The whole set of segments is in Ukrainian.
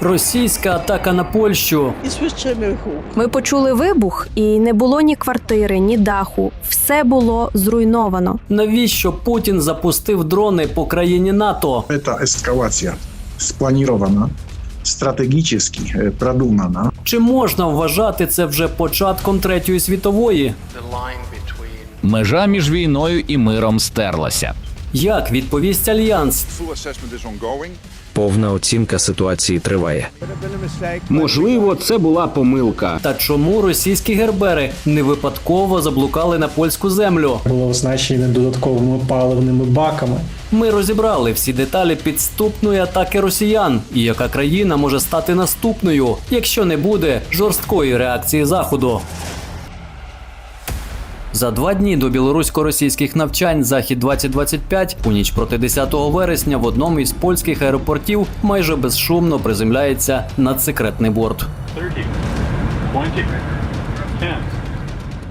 Російська атака на Польщу. I słyszymy huk. Ми почули вибух, і не було ні квартири, ні даху. Все було зруйновано. Навіщо Путін запустив дрони по країні НАТО? Эта эскалация спланирована, стратегически э, продумана. Чи можна вважати це вже початком третьої світової? Межа між війною і миром стерлася. Як відповість альянс? Повна оцінка ситуації триває. Можливо, це була помилка. Та чому російські гербери не випадково заблукали на польську землю? було оснащені додатковими паливними баками. Ми розібрали всі деталі підступної атаки росіян, і яка країна може стати наступною, якщо не буде жорсткої реакції заходу. За два дні до білорусько-російських навчань Захід 2025 у ніч проти 10 вересня в одному із польських аеропортів майже безшумно приземляється надсекретний борт.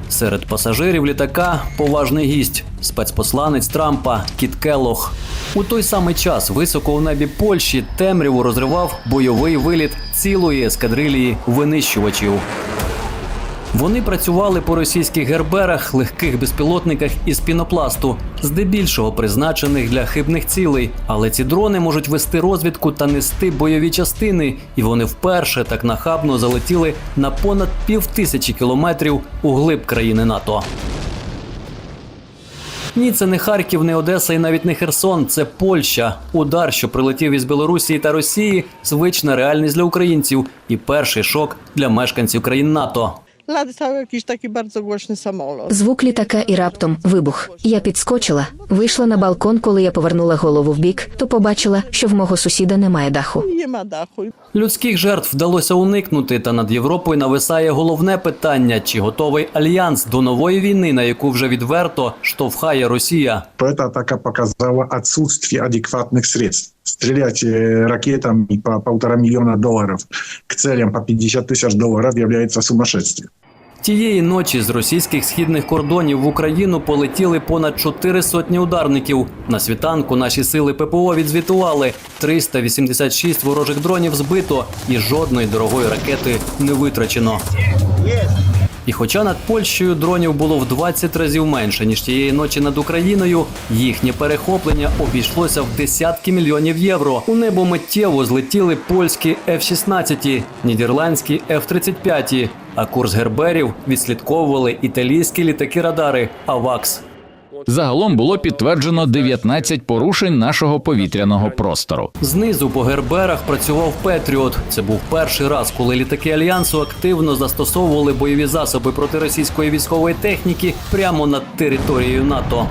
Серед пасажирів літака поважний гість, спецпосланець Трампа Кіт Келлох. У той самий час високо у небі Польщі темряву розривав бойовий виліт цілої ескадрилії винищувачів. Вони працювали по російських герберах, легких безпілотниках із пінопласту, здебільшого призначених для хибних цілей. Але ці дрони можуть вести розвідку та нести бойові частини, і вони вперше так нахабно залетіли на понад півтисячі кілометрів у глиб країни НАТО. Ні, це не Харків, не Одеса і навіть не Херсон. Це Польща. Удар, що прилетів із Білорусі та Росії, звична реальність для українців і перший шок для мешканців країн НАТО. Latał jakiś taki bardzo głośny samolot. Звук літака і раптом вибух. Я підскочила, вийшла на балкон, коли я повернула голову в бік, то побачила, що в мого сусіда немає даху. Nie ma dachu. Людських жертв вдалося уникнути, та над Європою нависає головне питання: чи готовий альянс до нової війни, на яку вже відверто штовхає Росія? Эта атака показала отсутствие адекватных средств. Стрелять э, ракетами по полтора миллиона долларов к целям по 50 тысяч долларов является сумасшествием. Тієї ночі з російських східних кордонів в Україну полетіли понад чотири сотні ударників. На світанку наші сили ППО відзвітували 386 ворожих дронів збито і жодної дорогої ракети не витрачено. І хоча над Польщею дронів було в 20 разів менше ніж тієї ночі над Україною, їхнє перехоплення обійшлося в десятки мільйонів євро. У небо миттєво злетіли польські F-16, нідерландські F-35, а курс герберів відслідковували італійські літаки-радари АВАКС. Загалом було підтверджено 19 порушень нашого повітряного простору. Знизу по герберах працював Петріот. Це був перший раз, коли літаки альянсу активно застосовували бойові засоби проти російської військової техніки прямо над територією НАТО.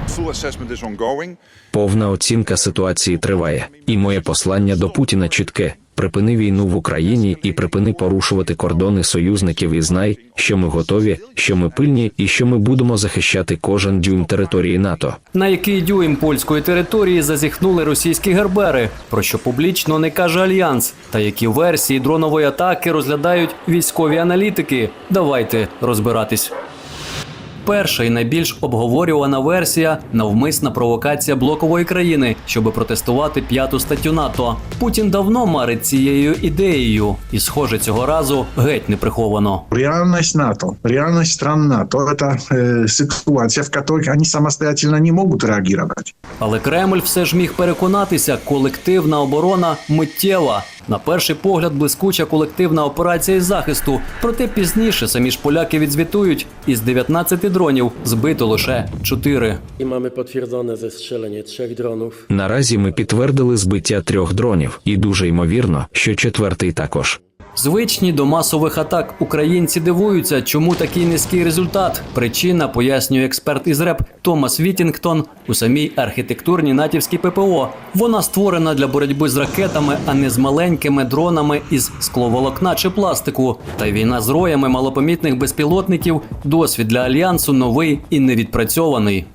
Повна оцінка ситуації триває. І моє послання до Путіна чітке: припини війну в Україні і припини порушувати кордони союзників і знай, що ми готові, що ми пильні і що ми будемо захищати кожен дюйм території НАТО. На який дюйм польської території зазіхнули російські гербери, про що публічно не каже альянс, та які версії дронової атаки розглядають військові аналітики. Давайте розбиратись. Перша і найбільш обговорювана версія навмисна провокація блокової країни, щоб протестувати п'яту статтю НАТО. Путін давно марить цією ідеєю, і, схоже, цього разу геть не приховано. Реальность НАТО, реальность стран НАТО – это э, ситуация, в которой они самостоятельно не могут реагировать. Але Кремль все ж міг переконатися, колективна оборона миттєва. На перший погляд, блискуча колективна операція із захисту. Проте пізніше самі ж поляки відзвітують, із 19 дронів збито лише 4. І маємо підтверджене зестрілення трьох дронів. Наразі ми підтвердили збиття трьох дронів, і дуже ймовірно, що четвертий також. Звичні до масових атак українці дивуються, чому такий низький результат. Причина пояснює експерт із РЕП Томас Вітінгтон у самій архітектурній натівській ППО. Вона створена для боротьби з ракетами, а не з маленькими дронами із скловолокна чи пластику. Та й війна з роями малопомітних безпілотників досвід для альянсу новий і невідпрацьований.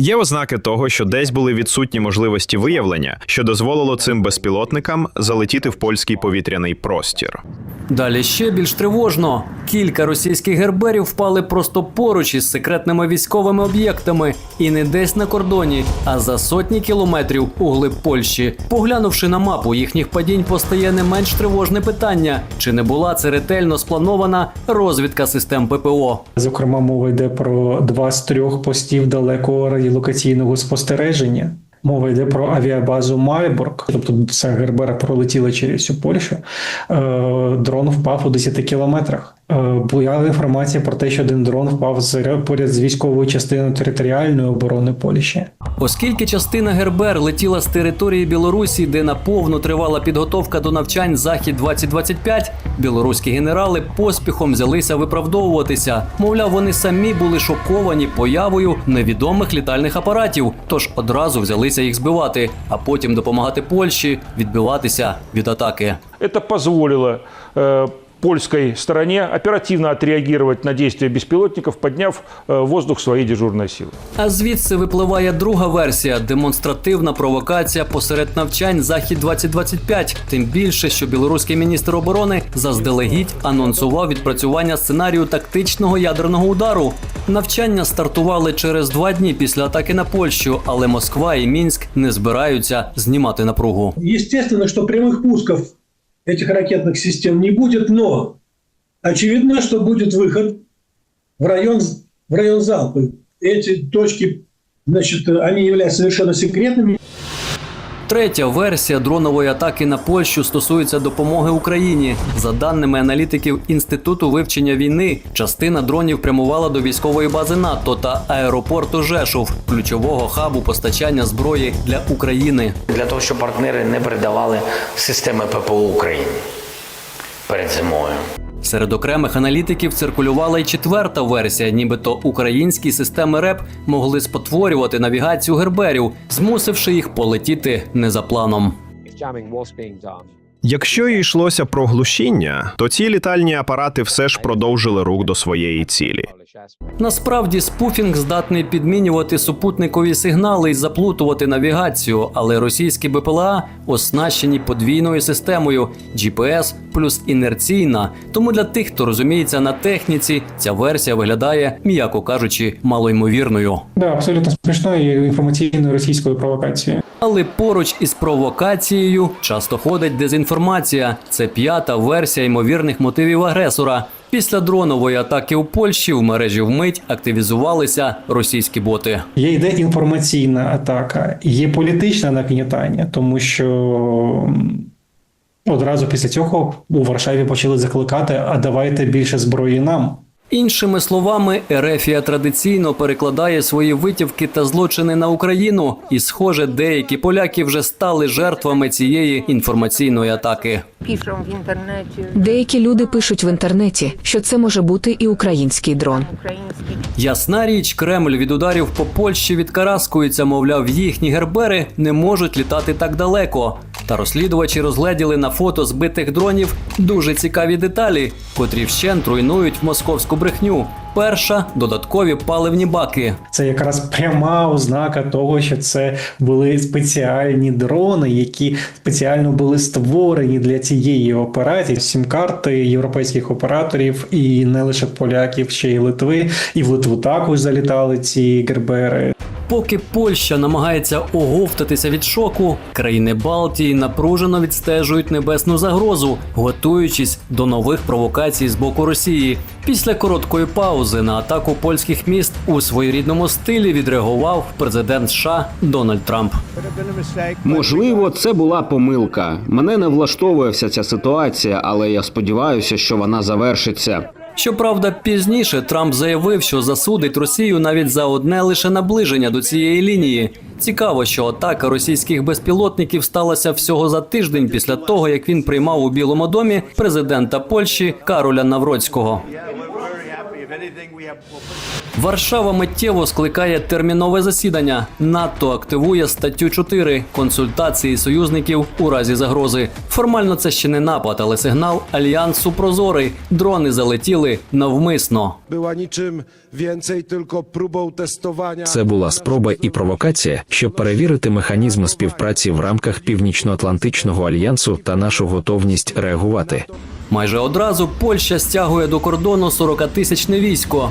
Є ознаки того, що десь були відсутні можливості виявлення, що дозволило цим безпілотникам залетіти в польський повітряний простір. Далі ще більш тривожно. Кілька російських герберів впали просто поруч із секретними військовими об'єктами і не десь на кордоні, а за сотні кілометрів у глиб Польщі. Поглянувши на мапу їхніх падінь, постає не менш тривожне питання: чи не була це ретельно спланована розвідка систем ППО? Зокрема, мова йде про два з трьох постів далекого радіолокаційного спостереження. Мова йде про авіабазу Мальбург, тобто ця Гербера пролетіла через всю Польщу. Е, дрон впав у 10 кілометрах. Е, була інформація про те, що один дрон впав з поряд з військовою частиною територіальної оборони Польщі. Оскільки частина Гербер летіла з території Білорусі, де наповну тривала підготовка до навчань Захід 2025 білоруські генерали поспіхом взялися виправдовуватися. Мовляв, вони самі були шоковані появою невідомих літальних апаратів, тож одразу взялися їх збивати, а потім допомагати Польщі відбиватися від атаки. Это позволило э, польской стороне оперативно отреагировать на действия беспилотников, подняв э, в воздух свои дежурные силы. А звідси випливає друга версія демонстративна провокація посеред навчань Захід 2025 Тим більше, що білоруський міністр оборони заздалегідь анонсував відпрацювання сценарію тактичного ядерного удару. Навчання стартували через два дні після атаки на Польщу, але Москва і Мінськ не збираються знімати напругу. Естественно, что прямых пусков этих ракетных систем не будет, но очевидно, что будет выход в район, в район залпа. Эти точки, значит, они являются совершенно секретными. Третя версія дронової атаки на Польщу стосується допомоги Україні. За даними аналітиків Інституту вивчення війни, частина дронів прямувала до військової бази НАТО та аеропорту Жешув, ключового хабу постачання зброї для України. для того, щоб партнери не передавали системи ППО Україні перед зимою. Серед окремих аналітиків циркулювала й четверта версія, нібито українські системи РЕП могли спотворювати навігацію герберів, змусивши їх полетіти не за планом. Якщо йшлося про глушіння, то ці літальні апарати все ж продовжили рух до своєї цілі. Насправді спуфінг здатний підмінювати супутникові сигнали і заплутувати навігацію, але російські БПЛА оснащені подвійною системою GPS плюс інерційна. Тому для тих, хто розуміється на техніці, ця версія виглядає, м'яко кажучи, малоймовірною. Да, абсолютно смішною інформаційною російською провокацією. Але поруч із провокацією часто ходить дезінформація. Це п'ята версія ймовірних мотивів агресора. Після дронової атаки у Польщі в мережі вмить активізувалися російські боти. Є йде інформаційна атака, є політичне нагнітання, тому що одразу після цього у Варшаві почали закликати: а давайте більше зброї нам. Іншими словами, Ерефія традиційно перекладає свої витівки та злочини на Україну, і, схоже, деякі поляки вже стали жертвами цієї інформаційної атаки. в інтернеті. Деякі люди пишуть в інтернеті, що це може бути і український дрон. Ясна річ, Кремль від ударів по Польщі відкараскується, мовляв, їхні гербери не можуть літати так далеко. Та розслідувачі розгледіли на фото збитих дронів дуже цікаві деталі, котрі вщент руйнують московську брехню. Перша додаткові паливні баки. Це якраз пряма ознака того, що це були спеціальні дрони, які спеціально були створені для цієї операції. Сім-карти європейських операторів, і не лише поляків, ще й Литви. І в Литву також залітали ці гербери. Поки Польща намагається оговтатися від шоку, країни Балтії напружено відстежують небесну загрозу, готуючись до нових провокацій з боку Росії. Після короткої паузи на атаку польських міст у своєрідному стилі відреагував президент США Дональд Трамп. Можливо, це була помилка. Мене не влаштовує вся ця ситуація, але я сподіваюся, що вона завершиться. Щоправда, пізніше Трамп заявив, що засудить Росію навіть за одне лише наближення до цієї лінії. Цікаво, що атака російських безпілотників сталася всього за тиждень після того, як він приймав у Білому домі президента Польщі Кароля Навроцького. Варшава миттєво скликає термінове засідання. НАТО активує статтю 4 консультації союзників у разі загрози. Формально це ще не напад, але сигнал альянсу прозорий. Дрони залетіли навмисно. była niczym więcej tylko próbą testowania. Це була спроба і провокація, щоб перевірити механізми співпраці в рамках Північно-Атлантичного альянсу та нашу готовність реагувати. Майже одразу Польща стягує до кордону 40-тисячне військо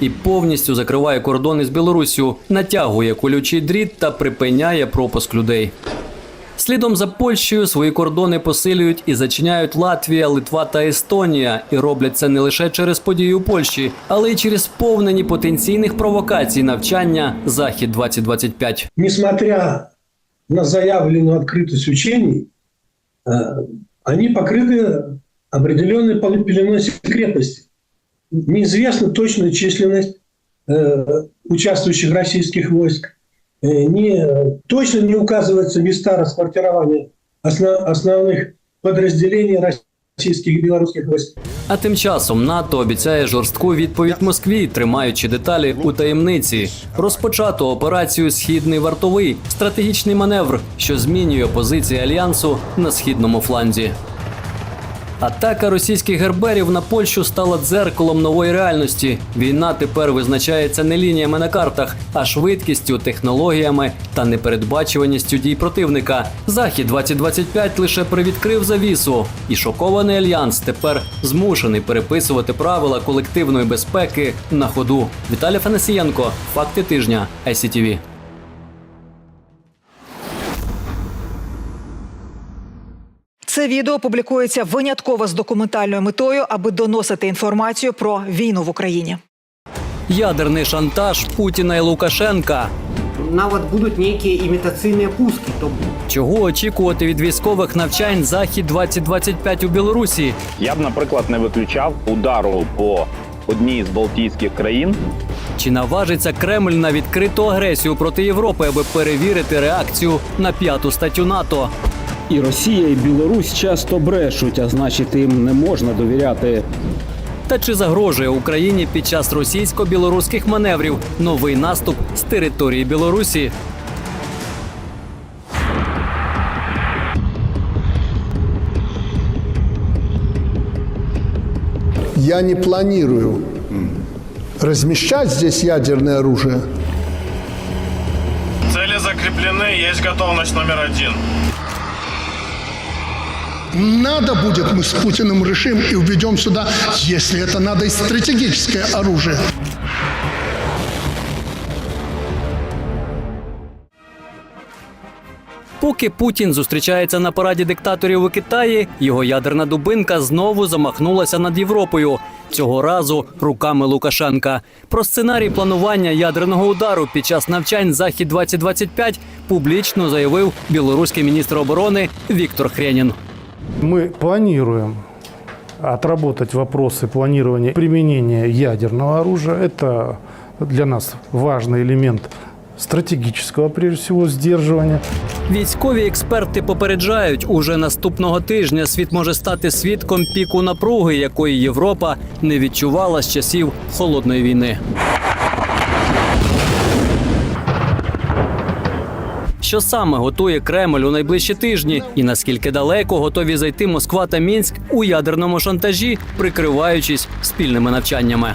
і повністю закриває кордони з Білоруссю, натягує колючий дріт та припиняє пропуск людей. Слідом за Польщею свої кордони посилюють і зачиняють Латвія, Литва та Естонія. І роблять це не лише через події у Польщі, але й через сповнені потенційних провокацій навчання Захід 2025 Несмотря на заявленную открытость учений, э, они покрыты определенной пеленой секретности. Неизвестна точная численность э, участвующих российских войск. Э, не, точно не указываются места расквартирования осно- основных подразделений российских и белорусских войск. А тим часом НАТО обіцяє жорстку відповідь Москві, тримаючи деталі у таємниці. Розпочато операцію Східний вартовий стратегічний маневр, що змінює позиції альянсу на східному фланзі. Атака російських герберів на Польщу стала дзеркалом нової реальності. Війна тепер визначається не лініями на картах, а швидкістю, технологіями та непередбачуваністю дій противника. Захід 2025 лише привідкрив завісу, і шокований альянс тепер змушений переписувати правила колективної безпеки на ходу. Віталій Фанасієнко, факти тижня, ICTV. Це відео публікується винятково з документальною метою, аби доносити інформацію про війну в Україні. Ядерний шантаж Путіна і Лукашенка. Нават будуть неякі імітаційні пуски. То Чого очікувати від військових навчань Захід 2025 у Білорусі? Я б, наприклад, не виключав удару по одній з Балтійських країн. Чи наважиться Кремль на відкриту агресію проти Європи, аби перевірити реакцію на п'яту статтю НАТО? І Росія, і Білорусь часто брешуть, а значить, їм не можна довіряти. Та чи загрожує Україні під час російсько-білоруських маневрів новий наступ з території Білорусі? Я не планирую размещать здесь ядерное оружие. Цели закреплены, есть готовность номер один. Надо будет, мы с Путиным решим и введем сюда, если это надо, и стратегическое оружие. Поки Путін зустрічається на параді диктаторів у Китаї, його ядерна дубинка знову замахнулася над Європою. Цього разу руками Лукашенка. Про сценарій планування ядерного удару під час навчань Захід 2025 публічно заявив білоруський міністр оборони Віктор Хренін. Мы планируем отработать вопросы планирования применения ядерного оружия. Это для нас важный элемент стратегического, прежде всего, сдерживания. Військові експерти попереджають, уже наступного тижня світ може стати свідком піку напруги, якої Європа не відчувала з часів холодної війни. Що саме готує Кремль у найближчі тижні, і наскільки далеко готові зайти Москва та Мінськ у ядерному шантажі, прикриваючись спільними навчаннями?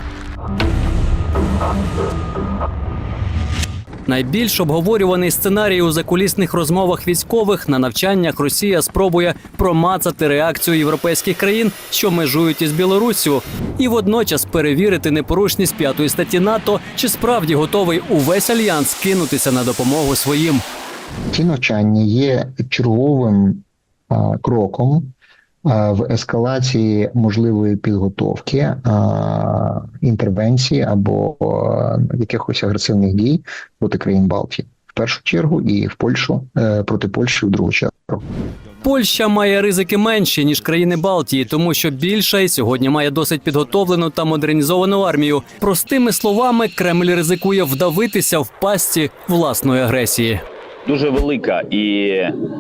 Найбільш обговорюваний сценарій у закулісних розмовах військових на навчаннях Росія спробує промацати реакцію європейських країн, що межують із Білоруссю, і водночас перевірити непорушність п'ятої статті НАТО, чи справді готовий увесь альянс кинутися на допомогу своїм. Ці навчання є черговим а, кроком а, в ескалації можливої підготовки а, інтервенції або а, якихось агресивних дій проти країн Балтії. В першу чергу і в Польщу е, проти Польщі в другу чергу. Польща має ризики менші ніж країни Балтії, тому що більша і сьогодні має досить підготовлену та модернізовану армію. Простими словами, Кремль ризикує вдавитися в пасті власної агресії. Дуже велика і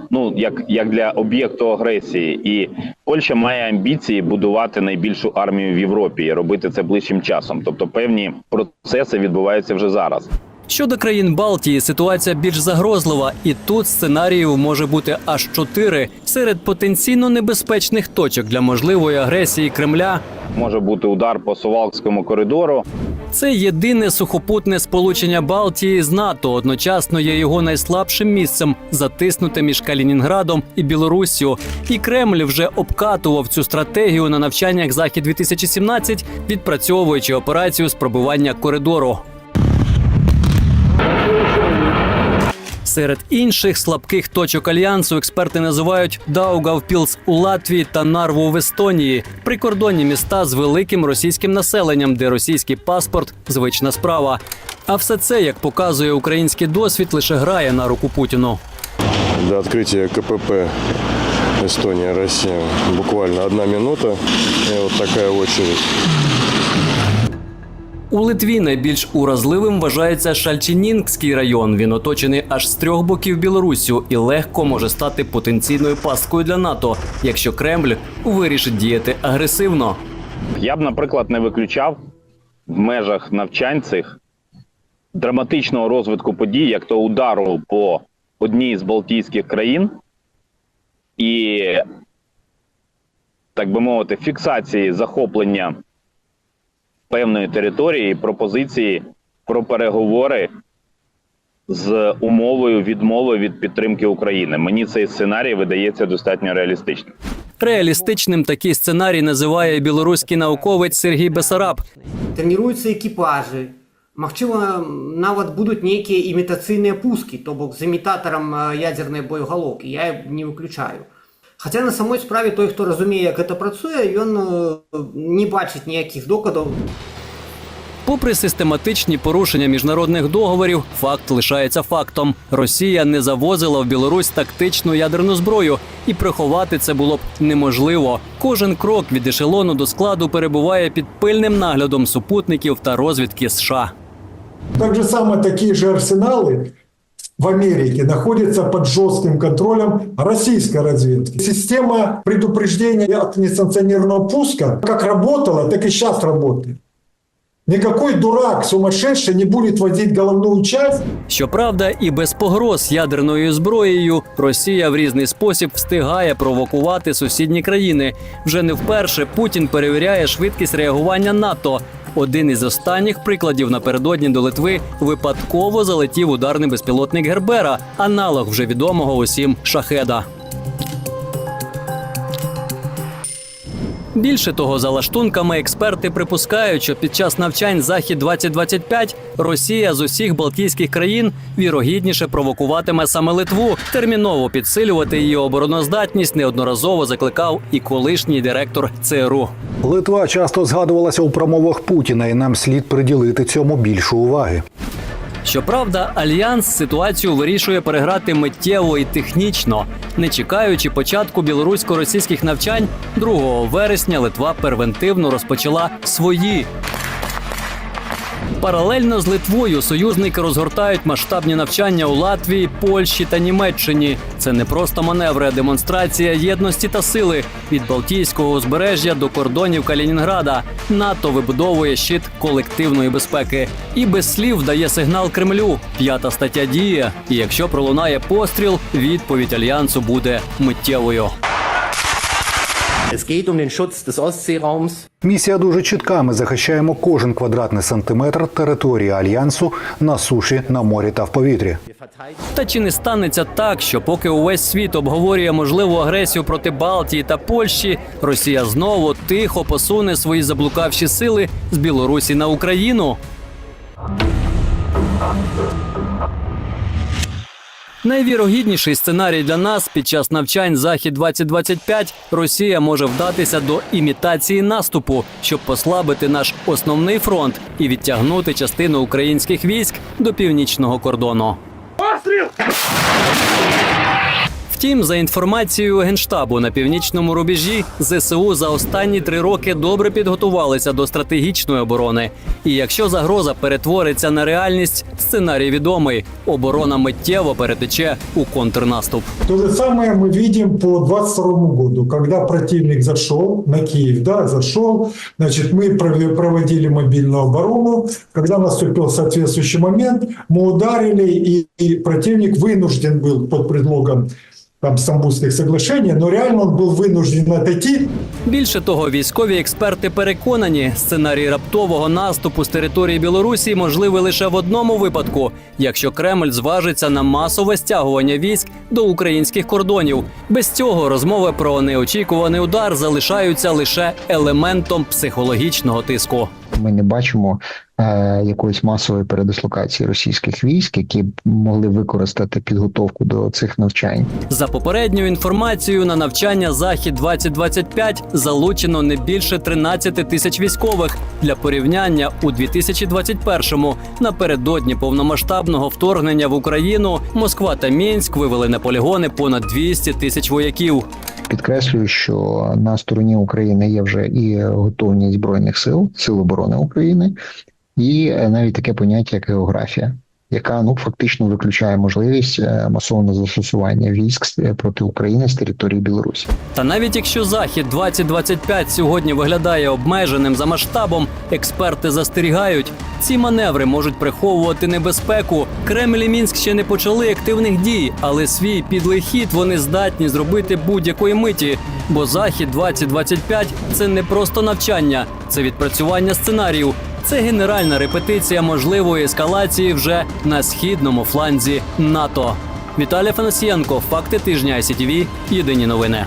ну як, як для об'єкту агресії. І Польща має амбіції будувати найбільшу армію в Європі і робити це ближчим часом. Тобто певні процеси відбуваються вже зараз. Щодо країн Балтії, ситуація більш загрозлива, і тут сценаріїв може бути аж чотири серед потенційно небезпечних точок для можливої агресії Кремля. Може бути удар по Сувалкському коридору. Це єдине сухопутне сполучення Балтії з НАТО. Одночасно є його найслабшим місцем, затиснуте між Калінінградом і Білоруссю. І Кремль вже обкатував цю стратегію на навчаннях Захід 2017 відпрацьовуючи операцію з пробивання коридору. Серед інших слабких точок альянсу експерти називають Даугавпілс у Латвії та Нарву в Естонії, прикордонні міста з великим російським населенням, де російський паспорт звична справа. А все це, як показує український досвід, лише грає на руку Путіну. До открытия КПП Эстония, Россия буквально одна минута. И вот такая очередь. У Литві найбільш уразливим вважається Шальчинінгський район. Він оточений аж з трьох боків Білоруссю і легко може стати потенційною пасткою для НАТО, якщо Кремль вирішить діяти агресивно. Я б, наприклад, не виключав в межах навчань цих драматичного розвитку подій, як то удару по одній з Балтійських країн і, так би мовити, фіксації захоплення певної території, пропозиції про переговори з умовою відмови від підтримки України. Мені цей сценарій видається достатньо реалістичним. Реалістичним такий сценарій називає білоруський науковець Сергій Бесараб. Тренируються екіпажі. Магчыма, нават будуць нейкія імітацыйныя пускі, то бок з імітатарам э, ядзернай боегалоўкі. Я не выключаю. Хаця на самой справе той, хто разумее, як гэта працуе, ён э, не бачыць ніякіх докладаў. Попри систематичні порушення міжнародних договорів, факт лишається фактом. Росія не завозила в Білорусь тактичну ядерну зброю, і приховати це було б неможливо. Кожен крок від ешелону до складу перебуває під пильним наглядом супутників та розвідки США. Так же самое такие же арсеналы в Америке находятся под жестким контролем российской разведки. Система предупреждения от несанкционированного пуска как работала, так и сейчас работает. Никакой дурак сумасшедший не будет возить головную часть Щоправда, і без погроз ядерною зброєю Росія в різний спосіб встигає провокувати сусідні країни. Вже не вперше Путін перевіряє швидкість реагування НАТО. Один із останніх прикладів напередодні до Литви випадково залетів ударний безпілотник Гербера, аналог вже відомого усім шахеда. Більше того, за лаштунками експерти припускають, що під час навчань захід 2025 Росія з усіх Балтійських країн вірогідніше провокуватиме саме Литву. Терміново підсилювати її обороноздатність неодноразово закликав і колишній директор ЦРУ. Литва часто згадувалася у промовах Путіна, і нам слід приділити цьому більше уваги. Щоправда, альянс ситуацію вирішує переграти миттєво і технічно. Не чекаючи початку білорусько-російських навчань, 2 вересня Литва превентивно розпочала свої. Паралельно з Литвою союзники розгортають масштабні навчання у Латвії, Польщі та Німеччині. Це не просто маневри, а демонстрація єдності та сили від Балтійського узбережжя до кордонів Калінінграда. НАТО вибудовує щит колективної безпеки і без слів дає сигнал Кремлю. П'ята стаття діє. І якщо пролунає постріл, відповідь альянсу буде миттєвою. Es geht um den Schutz des Ostseeraums. Місія дуже чітка. Ми захищаємо кожен квадратний сантиметр території альянсу на суші, на морі та в повітрі. Та чи не станеться так, що поки увесь світ обговорює можливу агресію проти Балтії та Польщі, Росія знову тихо посуне свої заблукавші сили з Білорусі на Україну? Найвірогідніший сценарій для нас під час навчань Захід 2025 Росія може вдатися до імітації наступу, щоб послабити наш основний фронт і відтягнути частину українських військ до північного кордону. Втім, за інформацією генштабу на північному рубежі, ЗСУ за останні три роки добре підготувалися до стратегічної оборони. І якщо загроза перетвориться на реальність, сценарій відомий: оборона миттєво перетече у контрнаступ. То же самое мы видим по 22 году, когда противник зашел на Киев, да, зашел, значит, мы прове- проводили мобильную оборону, когда наступил соответствующий момент, мы ударили, и, и противник вынужден был под предлогом там, Стамбульских соглашений, но реально он был вынужден отойти, Більше того, військові експерти переконані, сценарій раптового наступу з території Білорусі можливий лише в одному випадку, якщо Кремль зважиться на масове стягування військ до українських кордонів. Без цього розмови про неочікуваний удар залишаються лише елементом психологічного тиску. Ми не бачимо якоїсь масової передислокації російських військ, які б могли використати підготовку до цих навчань. За попередньою інформацією, на навчання Захід 2025 залучено не більше 13 тисяч військових для порівняння у 2021-му. Напередодні повномасштабного вторгнення в Україну Москва та Мінськ вивели на полігони понад 200 тисяч вояків. Підкреслюю, що на стороні України є вже і готовність збройних сил, сил оборони України, і е, навіть таке поняття, як географія, яка ну фактично виключає можливість е, масового застосування військ е, проти України з території Білорусі. Та навіть якщо захід 2025 сьогодні виглядає обмеженим за масштабом, експерти застерігають, ці маневри можуть приховувати небезпеку. Кремль і Мінськ ще не почали активних дій, але свій підлий хід вони здатні зробити будь-якої миті. Бо захід 2025 – це не просто навчання, це відпрацювання сценаріїв. Це генеральна репетиція можливої ескалації вже на східному фланзі НАТО. Віталій Фанасієнко, факти тижня ICTV, Єдині новини.